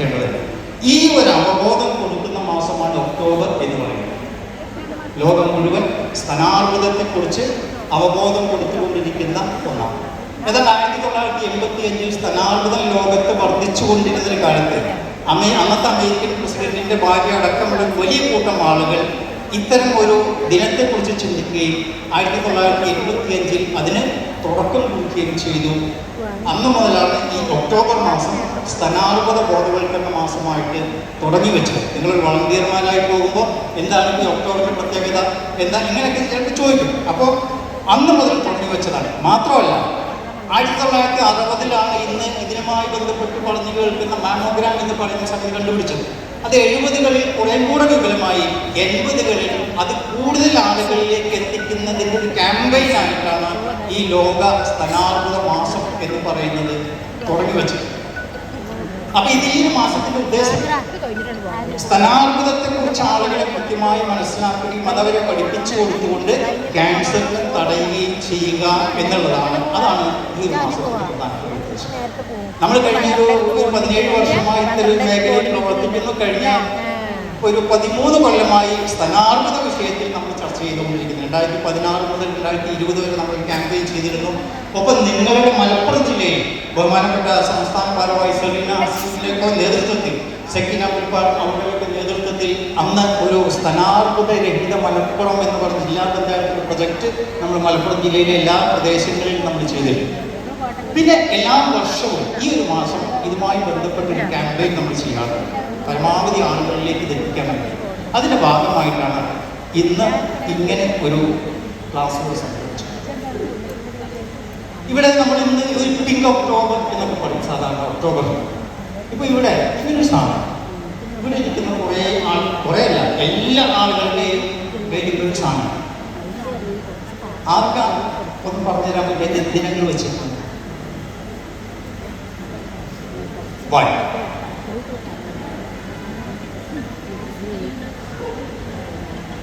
ശ്രദ്ധിക്കേണ്ടത് ഈ ഒരു അവബോധം കൊടുക്കുന്ന മാസമാണ് ഒക്ടോബർ എന്ന് പറയുന്നത്. ലോകം മുഴുവൻ സ്ഥാനാർബുദത്തെക്കുറിച്ച് അവബോധം കൊടുത്തുകൊണ്ടിരിക്കുന്ന ഒന്നാണ്. എന്നാൽ ആയിരത്തി തൊള്ളായിരത്തി എൺപത്തി അഞ്ചിൽ സ്ഥാനാർബുദം ലോകത്ത് വർദ്ധിച്ചുകൊണ്ടിരുന്ന കാലത്ത് അമേ അന്നത്തെ അമേരിക്കൻ പ്രസിഡന്റിന്റെ ഭാര്യ അടക്കമുള്ള വലിയ കൂട്ടം ആളുകൾ ഇത്തരം ഒരു ദിനത്തെക്കുറിച്ച് ചിന്തിക്കുകയും ആയിരത്തി തൊള്ളായിരത്തി എൺപത്തി അഞ്ചിൽ അതിന് തുടക്കം കുറിക്കുകയും ചെയ്തു. അന്ന് മുതലാണ് ഈ ഒക്ടോബർ മാസം സ്ഥാനാർബുദ ബോധവൽക്കരണ മാസമായിട്ട് തുടങ്ങി വെച്ചത്. നിങ്ങളൊരു വളണ്ടിയർമാരായി പോകുമ്പോൾ എന്താണ് ഈ ഒക്ടോബറിന്റെ പ്രത്യേകത എന്താ ഇങ്ങനെയൊക്കെ ചിലപ്പോൾ ചോദിക്കും അപ്പോൾ അന്ന് മുതൽ തുടങ്ങി വെച്ചതാണ്. മാത്രമല്ല ആയിരത്തി തൊള്ളായിരത്തി അറുപതിലാണ് ഇന്ന് ഇതിനുമായി ബന്ധപ്പെട്ട് പറഞ്ഞു കേൾക്കുന്ന മാമോഗ്രാം എന്ന് പറയുന്ന സംഗതി കണ്ടുപിടിച്ചത്. അത് എഴുപതുകളിൽ കുറേ കൂടെ വിപുലമായി എൺപതുകളിൽ അത് കൂടുതൽ ആളുകളിലേക്ക് എത്തിക്കുന്നതിന്റെ ഒരു ക്യാമ്പയിൻ ആയിട്ടാണ് ഈ ലോക സ്ഥാനാർബുദ മാസം എന്ന് പറയുന്നത് തുടങ്ങി വെച്ചത് അപ്പൊ ഇത് ഈ മാസത്തിന്റെ ഉദ്ദേശം സ്ഥാനാർബുദത്തെ കുറിച്ച് ആളുകളെ കൃത്യമായി മനസ്സിലാക്കുകയും അതവരെ പഠിപ്പിച്ചു കൊടുത്തുകൊണ്ട് ക്യാൻസർ തടയുകയും ചെയ്യുക എന്നുള്ളതാണ്. അതാണ് ഈ ഒരു മാസത്തിന്റെ പ്രധാനപ്പെട്ട ഉദ്ദേശം നമ്മൾ കഴിഞ്ഞ ഒരു പതിനേഴ് വർഷമായി ഇത്തരം മേഖലയിൽ പ്രവർത്തിക്കുന്നു. കഴിഞ്ഞ ഒരു പതിമൂന്ന് കൊല്ലമായി സ്ഥാനാർബുദ വിഷയത്തിൽ നമ്മൾ ചർച്ച ചെയ്തുകൊണ്ടിരിക്കുന്നു. രണ്ടായിരത്തി പതിനാറ് മുതൽ രണ്ടായിരത്തി ഇരുപത് വരെ നമ്മൾ ക്യാമ്പയിൻ ചെയ്തിരുന്നു. ഒപ്പം നിങ്ങളുടെ മലപ്പുറം ജില്ലയിൽ ബഹുമാനപ്പെട്ട സംസ്ഥാന ഭാരവാഹി സെറീന ഹസീസിലേക്ക് നേതൃത്വത്തിൽ സെക്കിന അവരുടെ നേതൃത്വത്തിൽ അന്ന് ഒരു സ്ഥാനാർബുദ രഹിത മലപ്പുറം എന്ന് പറഞ്ഞ ജില്ലാ പഞ്ചായത്ത് പ്രൊജക്ട് നമ്മൾ മലപ്പുറം ജില്ലയിലെ എല്ലാ പ്രദേശങ്ങളിലും നമ്മൾ ചെയ്തിരുന്നു. പിന്നെ എല്ലാ വർഷവും ഈ ഒരു മാസം ഇതുമായി ബന്ധപ്പെട്ട ഒരു ക്യാമ്പയിൻ നമ്മൾ ചെയ്യാറുണ്ട്. പരമാവധി ആളുകളിലേക്ക് ഇത് എത്തിക്കാൻ അതിന്റെ ഭാഗമായിട്ടാണ് ഇന്ന് ഇങ്ങനെ ഒരു ക്ലാസ് സംഭവിച്ചു ഇവിടെ നമ്മൾ ഇന്ന് ഒരു പിങ്ക് ഒക്ടോബർ എന്നൊക്കെ പറയും സാധാരണ ഒക്ടോബർ ഇപ്പൊ ഇവിടെ ഇങ്ങനൊരു സാധനം. ഇവിടെ ഇരിക്കുന്ന കുറേ ആൾ കുറേ അല്ല എല്ലാ ആളുകളുടെയും ഒരു സാധനം. ആർക്കാണ്? ഒന്ന് പറഞ്ഞുതരാൻ പറ്റിയ ദിനങ്ങൾ വെച്ചിട്ടുണ്ട്.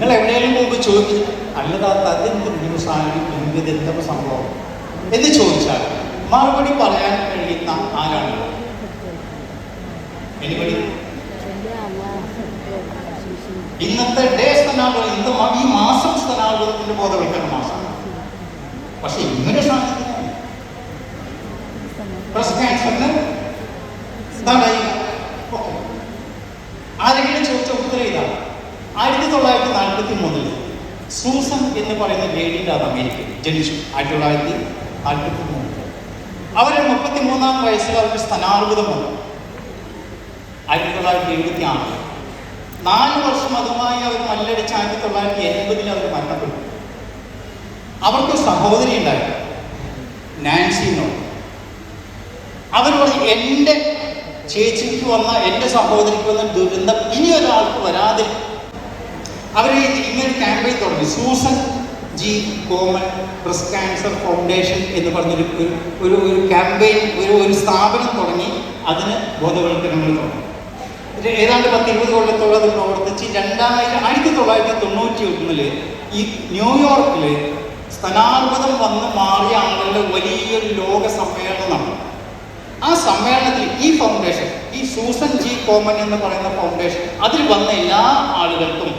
നിങ്ങൾ എവിടെയെങ്കിലും മുമ്പ് ചോദിച്ചു അല്ലതാത്ത അതെന്ത് സംഭവം? എന്ന് ചോദിച്ചാൽ മറുപടി പറയാൻ കഴിയുന്ന ആരാണ്? എനിബടി ഇന്നത്തെ ഡേ സ്ഥാനാർബുദം ഇന്ന് ഈ മാസം സ്ഥാനാർത്ഥത്തിന്റെ ബോധവൽക്കരണ മാസം. പക്ഷെ ഇങ്ങനെ സാധിക്കുന്നു ആരെങ്കിലും ചോദിച്ച ഉത്തരം ഇതാണ്. ആയിരത്തി തൊള്ളായിരത്തി നാൽപ്പത്തി മൂന്നിൽ സൂസൻ എന്ന് പറയുന്ന ലേഡിയുടെ അത് അമേരിക്ക ജനിച്ചു. ആയിരത്തി തൊള്ളായിരത്തി നാൽപ്പത്തി മൂന്നിൽ അവരെ മുപ്പത്തി മൂന്നാം വയസ്സിൽ അവർക്ക് സ്ഥാനാർബുദം വന്നു. ആയിരത്തി തൊള്ളായിരത്തി എഴുപത്തി ആറിൽ നാല് വർഷം അതുമായി അവർ മല്ലടിച്ച് ആയിരത്തി തൊള്ളായിരത്തി എൺപതിൽ അവർ മരണപ്പെട്ടു. അവർക്ക് സഹോദരി ഉണ്ടായിരുന്നു. നാൻസി എന്നോ അവർ എന്റെ ചേച്ചിക്ക് വന്ന എന്റെ സഹോദരിക്ക് വന്ന ദുരന്തം ഇനി ഒരാൾക്ക് വരാതെ അവർ ഇങ്ങനെ ക്യാമ്പയിൻ തുടങ്ങി. Susan G Komen breast cancer foundation എന്ന് പറഞ്ഞൊരു ഒരു ഒരു ക്യാമ്പയിൻ ഒരു ഒരു സ്ഥാപനം തുടങ്ങി അതിന് ബോധവൽക്കരണങ്ങൾ തുടങ്ങി. ഏതാണ്ട് പത്ത് ഇരുപത് കൊല്ലത്തോളം അത് പ്രവർത്തിച്ച് രണ്ടായിരം ആയിരത്തി തൊള്ളായിരത്തി തൊണ്ണൂറ്റി ഒന്നിൽ ഈ ന്യൂയോർക്കിൽ സ്ഥാനാർബുദം വന്ന് മാറിയ ആളുകളുടെ വലിയൊരു ലോക സമ്മേളനം ആ സമ്മേളനത്തിൽ ഈ ഫൗണ്ടേഷൻ ഈ സൂസൻ ജി കോമൻ എന്ന് പറയുന്ന ഫൗണ്ടേഷൻ അതിൽ വന്ന എല്ലാ ആളുകൾക്കും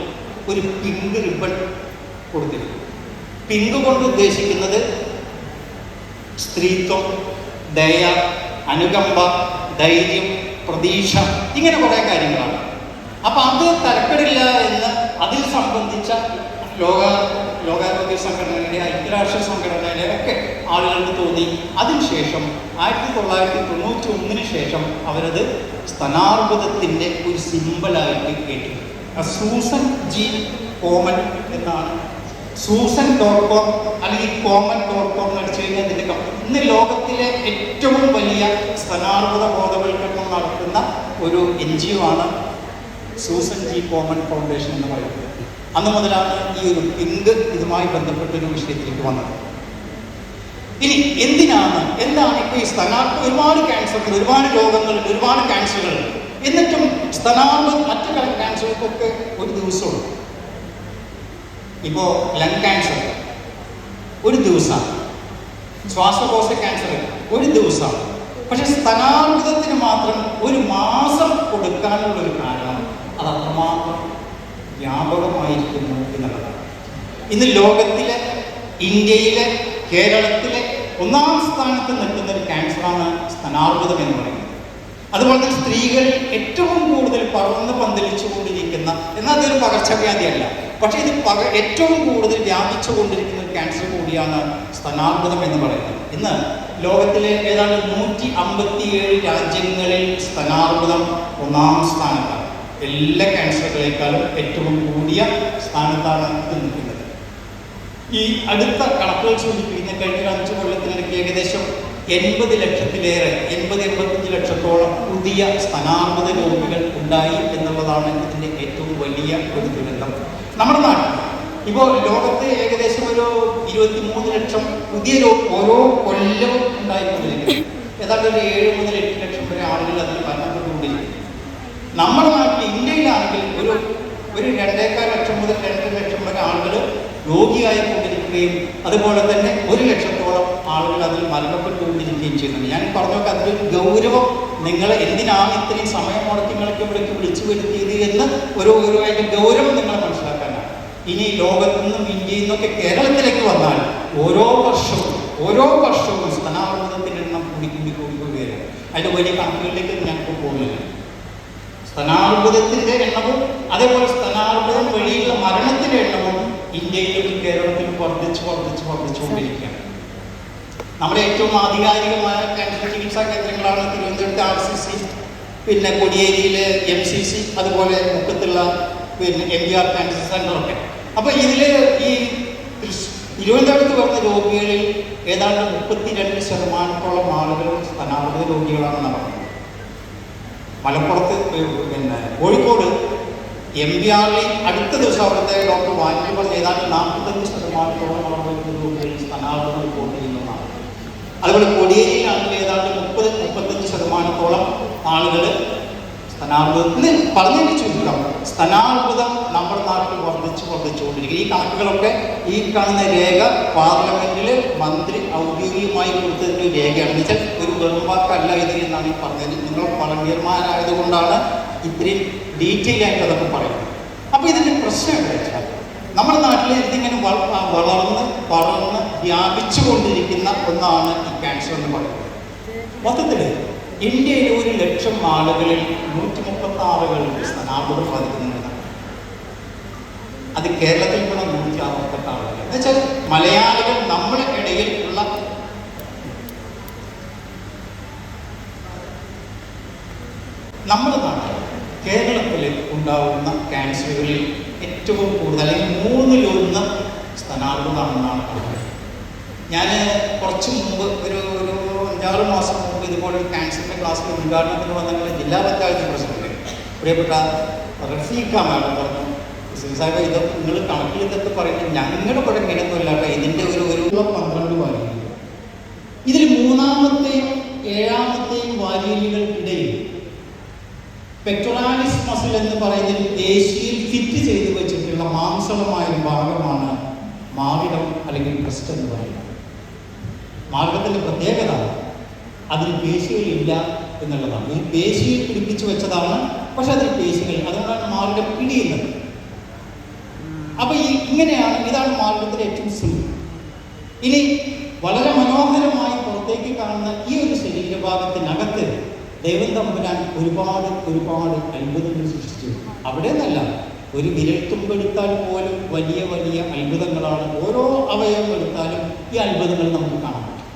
ഒരു പിങ്ക് റിബൺ കൊടുത്തിരുന്നു. പിങ്ക് കൊണ്ട് ഉദ്ദേശിക്കുന്നത് സ്ത്രീത്വം ദയ അനുകമ്പ ധൈര്യം പ്രതീക്ഷ ഇങ്ങനെ കുറേ കാര്യങ്ങളാണ്. അപ്പൊ അത് തരക്കെടില്ല എന്ന് അതിൽ സംബന്ധിച്ച ലോക ലോകാരോഗ്യ സംഘടനയുടെ ഐക്യരാഷ്ട്ര സംഘടനയിലെ ഒക്കെ ആളുകൾക്ക് തോന്നി. അതിനുശേഷം ആയിരത്തി തൊള്ളായിരത്തി തൊണ്ണൂറ്റി ഒന്നിന് ശേഷം അവരത് സ്തനാർബുദത്തിന്റെ ഒരു സിമ്പിളായിട്ട് കേട്ടു ആ സൂസൻ ജി കോമൻ എന്നാണ്. സൂസൻ ഡോട്ട് കോം അല്ലെങ്കിൽ കോമൻ ഡോട്ട് കോം എന്ന് അടിച്ചു കഴിഞ്ഞാൽ ഇതിന്റെ ഇന്ന് ലോകത്തിലെ ഏറ്റവും വലിയ സ്തനാർബുദ ബോധവൽക്കരണം നടത്തുന്ന ഒരു എൻ ജി ഒ ആണ് സൂസൻ ജി കോമൻ ഫൗണ്ടേഷൻ എന്ന് പറയുന്നത്. അന്ന് മുതലാണ് ഈ ഒരു പിങ്ക് ഇതുമായി ബന്ധപ്പെട്ട ഒരു വിഷയത്തിലേക്ക് വന്നത്. ഇനി എന്തിനാണ്? എന്താണ് ഇപ്പോൾ ഈ സ്ഥലാർത്ഥ ഒരുപാട് ക്യാൻസറുകൾ ഒരുപാട് രോഗങ്ങളുണ്ട് ഒരുപാട് ക്യാൻസറുകളുണ്ട് എന്നിട്ടും സ്തനാർബ മറ്റു പല ക്യാൻസറുകൾക്കൊക്കെ ഒരു ദിവസമുണ്ട്. ഇപ്പോൾ ലങ് ക്യാൻസർ ഒരു ദിവസമാണ്. ശ്വാസകോശ ക്യാൻസർ ഒരു ദിവസമാണ്. പക്ഷെ സ്ഥാനാർബുദത്തിന് മാത്രം ഒരു മാസം കൊടുക്കാനുള്ള ഒരു കാരണം അത് അത്രമാത്രം വ്യാപകമായിരിക്കുന്നു എന്നുള്ളതാണ്. ഇന്ന് ലോകത്തിലെ ഇന്ത്യയിലെ കേരളത്തിലെ ഒന്നാം സ്ഥാനത്ത് നിൽക്കുന്ന ഒരു ക്യാൻസറാണ് സ്ഥാനാർബുദം എന്ന് പറയുന്നത്. അതുപോലെ തന്നെ സ്ത്രീകളിൽ ഏറ്റവും കൂടുതൽ പറന്ന് പന്തലിച്ചു കൊണ്ടിരിക്കുന്ന എന്നാൽ അതൊരു പകർച്ചവ്യാധിയല്ല. പക്ഷേ ഇത് പക ഏറ്റവും കൂടുതൽ വ്യാപിച്ചുകൊണ്ടിരിക്കുന്ന ഒരു ക്യാൻസർ കൂടിയാണ് സ്തനാർബുദം എന്ന് പറയുന്നത്. ഇന്ന് ലോകത്തിലെ ഏതാണ്ട് നൂറ്റി അമ്പത്തിയേഴ് രാജ്യങ്ങളിൽ സ്തനാർബുദം ഒന്നാം സ്ഥാനത്താണ്. എല്ലാ ക്യാൻസറുകളെക്കാളും ഏറ്റവും കൂടിയ സ്ഥാനത്താണ് ഇത് നിൽക്കുന്നത്. ഈ അടുത്ത കണക്കുകൾ സൂചിപ്പിക്കുന്ന കഴിഞ്ഞ അഞ്ച് കൊല്ലത്തിനിടയ്ക്ക് ഏകദേശം എൺപത് ലക്ഷത്തിലേറെ എൺപത് എൺപത്തഞ്ച് ലക്ഷത്തോളം പുതിയ സ്ഥാനാർബുദ രോഗികൾ ഉണ്ടായി എന്നുള്ളതാണ് ഇതിന്റെ ഏറ്റവും വലിയ ഒരു ദുരന്തം. നമ്മുടെ നാട്ടിൽ ഇപ്പോൾ ലോകത്ത് ഏകദേശം ഒരു ഇരുപത്തി മൂന്ന് ലക്ഷം പുതിയ ഓരോ കൊല്ലവും ഉണ്ടായിക്കൊണ്ടിരിക്കുന്നു. ഏതാണ്ട് ഒരു ഏഴ് മുതൽ എട്ട് ലക്ഷം വരെ ആളുകൾ അതിൽ പറഞ്ഞിട്ടുണ്ടെങ്കിൽ നമ്മുടെ നാട്ടിൽ ഇന്ത്യയിലാണെങ്കിൽ ഒരു ഒരു രണ്ടേക്കാൽ ലക്ഷം മുതൽ രണ്ടര ലക്ഷം വരെ ആളുകൾ രോഗിയായി കൊണ്ടിരിക്കുകയും അതുപോലെ തന്നെ ഒരു ലക്ഷത്തോളം ആളുകൾ അതിൽ മരണപ്പെട്ടുകൊണ്ടിരിക്കുകയും ചെയ്യുന്നുണ്ട്. ഞാൻ പറഞ്ഞൊക്കെ അതിൽ ഗൗരവം നിങ്ങൾ എന്തിനാണ് ഇത്രയും സമയം മുടക്കി നിങ്ങളൊക്കെ ഇവിടേക്ക് വിളിച്ചു വരുത്തിയത് എന്ന് ഒരു അതിന്റെ ഗൗരവം നിങ്ങൾ മനസ്സിലാക്കാനാണ്. ഇനി ലോകത്തു നിന്നും ഇന്ത്യയിൽ നിന്നൊക്കെ കേരളത്തിലേക്ക് വന്നാൽ ഓരോ വർഷവും ഓരോ വർഷവും സ്ഥാനാർബുദത്തിന്റെ എണ്ണം കൂടി കൂടി കൂടി കൂടി അതിന്റെ വലിയ കണക്കുകളിലേക്ക് ഞങ്ങൾക്ക് പോകുന്നില്ല. സ്ഥാനാർബുദത്തിന്റെ എണ്ണവും അതേപോലെ സ്ഥാനാർബുദം വഴിയുള്ള മരണത്തിന്റെ എണ്ണവും ഇന്ത്യയിലും കേരളത്തിലും വർദ്ധിച്ച് വർദ്ധിച്ച് വർദ്ധിച്ചുകൊണ്ടിരിക്കുകയാണ് നമ്മുടെ ഏറ്റവും ആധികാരികമായ ക്യാൻസർ ചികിത്സാ കേന്ദ്രങ്ങളാണ് തിരുവനന്തപുരത്ത് ആർ സി സി പിന്നെ കൊടിയേരിയിലെ എം സി സി അതുപോലെ മുക്കത്തുള്ള പിന്നെ എം ബി ആർ ക്യാൻസർ സെന്ററൊക്കെ അപ്പോൾ ഇതിൽ ഈ തിരുവനന്തപുരത്ത് വരുന്ന രോഗികളിൽ ഏതാണ്ട് മുപ്പത്തിരണ്ട് ശതമാനത്തോളം ആളുകളും സ്ഥാനാർത്ഥി രോഗികളാണ് നടക്കുന്നത് മലപ്പുറത്ത് പിന്നെ കോഴിക്കോട് എം വി ആറിൽ അടുത്ത ദിവസം അവിടുത്തെ ഡോക്ടർ പറഞ്ഞ ഏതാണ്ട് നാൽപ്പത്തഞ്ച് ശതമാനത്തോളം അവിടെ സ്ഥാനാർത്ഥികൾ റിപ്പോർട്ട് ചെയ്യുന്നതാണ് അതുപോലെ കൊടിയേരിയിലാണെങ്കിൽ ഏതാണ്ട് മുപ്പത് മുപ്പത്തഞ്ച് ശതമാനത്തോളം ആളുകൾ സ്ഥാനാർബുദത്തിന് പറഞ്ഞതിന് ചുരുക്കം. സ്ഥാനാർബുദം നമ്മുടെ നാട്ടിൽ വർദ്ധിച്ചു വർദ്ധിച്ചുകൊണ്ടിരിക്കും ഈ കണക്കുകളൊക്കെ ഈ കാണുന്ന രേഖ പാർലമെന്റിൽ മന്ത്രി ഔദ്യോഗികമായി കൊടുത്തതിന്റെ ഒരു രേഖയാണ്. എന്ന് വെച്ചാൽ ഒരു വെറും വാക്കല്ല ഇത് എന്നാണ് ഈ പറഞ്ഞത്. നിങ്ങൾ വളണ്ടിയർമാരായതുകൊണ്ടാണ് ഇത്രയും ഡീറ്റെയിൽ ആയിട്ട് അതൊക്കെ പറയും. അപ്പോൾ ഇതിന്റെ പ്രശ്നം എന്താ വെച്ചാൽ നമ്മുടെ നാട്ടിൽ ഇതിങ്ങനെ വളർന്ന് വളർന്ന് വ്യാപിച്ചു കൊണ്ടിരിക്കുന്ന ഒന്നാണ് ഈ ക്യാൻസർ എന്ന് പറയുന്നത്. മൊത്തത്തിൽ ഇന്ത്യയിൽ ഒരു ലക്ഷം ആളുകളിൽ നൂറ്റി മുപ്പത്തി ആറുകളിൽ സ്ഥാനാർത്ഥികൾ ബാധിക്കുന്നുണ്ട് അത് കേരളത്തിൽ കൂടെ നൂറ്റി അറുപത്തെട്ട് ആളുകൾ എന്ന് വെച്ചാൽ മലയാളികൾ നമ്മുടെ ഇടയിൽ ഉള്ള നമ്മുടെ നാട്ടിൽ കേരളത്തിൽ ഉണ്ടാകുന്ന ക്യാൻസറുകളിൽ ഏറ്റവും കൂടുതൽ അല്ലെങ്കിൽ മൂന്നിലൊന്ന് പറയുന്നത്. ഞാൻ കുറച്ച് മുമ്പ് ഒരു ഒരു അഞ്ചാറ് മാസം മുമ്പ് ഇതുപോലെ ഒരു ക്യാൻസറിന്റെ ക്ലാസ്സിൽ ഉദ്ഘാടനത്തിന് വന്നിട്ടുള്ള ജില്ലാ പഞ്ചായത്ത് പ്രസിഡന്റ് പ്രിയപ്പെട്ട റഫീഖ മാഡം പറഞ്ഞു "ഹുസൈൻ സാഹിബ് ഇത് നിങ്ങൾ കണക്കിൽ പറയുന്നത് ഞങ്ങളുടെ കൂടെ ഇങ്ങനെയൊന്നുമല്ല കേട്ടോ ഇതിന്റെ ഒരു ഒരു പന്ത്രണ്ട് വാല്യൂകൾ ഇതിൽ മൂന്നാമത്തെയും ഏഴാമത്തെയും വാല്യൂലുകൾക്കിടയിൽ പെക്ടോറാലിസ് മസിൽ എന്ന് പറയുന്നതിൽ പേശിയിൽ ഫിറ്റ് ചെയ്ത് വെച്ചിട്ടുള്ള മാംസളമായ ഒരു ഭാഗമാണ് മാവിടം അല്ലെങ്കിൽ ബ്രസ്റ്റ് എന്ന് പറയുന്നത്. മാർഗത്തിന്റെ പ്രത്യേകത അതിൽ പേശികളില്ല എന്നുള്ളതാണ്. ഈ പേശിയിൽ പിടിപ്പിച്ചു വെച്ചതാണ് പക്ഷെ അതിൽ പേശികൾ അതുകൊണ്ടാണ് മാർഗം പിടിയുന്നത് അപ്പൊ ഈ ഇങ്ങനെയാണ് ഇതാണ് മാർഗത്തിലെ ഏറ്റവും സിമ്പിൾ ഇനി വളരെ മനോഹരമായി പുറത്തേക്ക് കാണുന്ന ഈ ഒരു ശരീരഭാഗത്തിനകത്ത് ദൈവം തമ്പുരാൻ ഒരുപാട് ഒരുപാട് അത്ഭുതങ്ങൾ സൃഷ്ടിച്ചു. അവിടെ നിന്നല്ല ഒരു വിരൽത്തുമ്പെടുത്താൽ പോലും വലിയ വലിയ അത്ഭുതങ്ങളാണ് ഓരോ അവയവം എടുത്താലും ഈ അത്ഭുതങ്ങൾ നമുക്ക് കാണാൻ പറ്റും.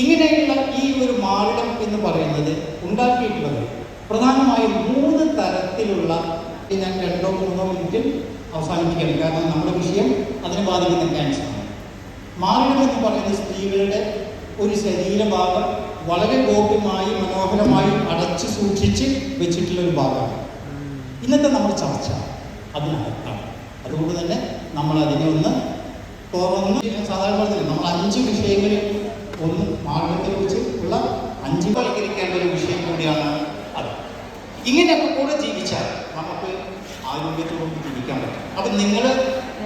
ഇങ്ങനെയുള്ള ഈ ഒരു മാറിടം എന്ന് പറയുന്നത് ഉണ്ടാക്കിയിട്ടുള്ളത് പ്രധാനമായും മൂന്ന് തരത്തിലുള്ള ഞാൻ രണ്ടോ മൂന്നോ മിനിറ്റിൽ അവസാനിപ്പിക്കണം കാരണം നമ്മുടെ വിഷയം അതിനെ ബാധിക്കുന്ന ക്യാൻസറാണ് മാറിടം എന്ന് പറയുന്നത് സ്ത്രീകളുടെ ഒരു ശരീരഭാഗം വളരെ ഗോപ്യമായി മനോഹരമായി അടച്ചു സൂക്ഷിച്ച് വെച്ചിട്ടുള്ള ഒരു ഭാഗമാണ്. ഇന്നത്തെ നമ്മുടെ ചർച്ച അതിനകത്താണ്. അതുകൊണ്ട് തന്നെ നമ്മൾ അതിനെ ഒന്ന് തുറന്ന് സാധാരണ പറഞ്ഞില്ല നമ്മൾ അഞ്ച് വിഷയങ്ങളിൽ ഒന്ന് മാർഗത്തെ കുറിച്ച് ഉള്ള അഞ്ച് വൽക്കരിക്കേണ്ട ഒരു വിഷയം കൂടിയാണ് അത്. ഇങ്ങനെയൊക്കെ കൂടെ ജീവിച്ചാൽ നമുക്ക് ആരോഗ്യത്തോടെ ജീവിക്കാൻ പറ്റും. അപ്പം നിങ്ങൾ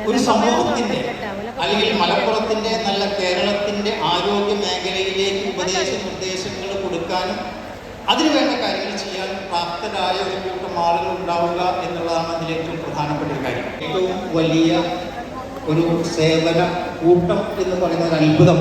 ഒരു സമൂഹത്തിന്റെ അല്ലെങ്കിൽ മലപ്പുറത്തിന്റെ നല്ല കേരളത്തിന്റെ ആരോഗ്യ മേഖലയിലേക്ക് ഉപദേശ നിർദ്ദേശങ്ങൾ കൊടുക്കാനും അതിനുവേണ്ട കാര്യങ്ങൾ ചെയ്യാൻ പ്രാപ്തരായ ഒരു കൂട്ടം ആളുകൾ ഉണ്ടാവുക എന്നുള്ളതാണ് അതിൽ ഏറ്റവും പ്രധാനപ്പെട്ട ഒരു കാര്യം. ഏറ്റവും വലിയ ഒരു സേവന കൂട്ടം എന്ന് പറയുന്ന ഒരു അത്ഭുതം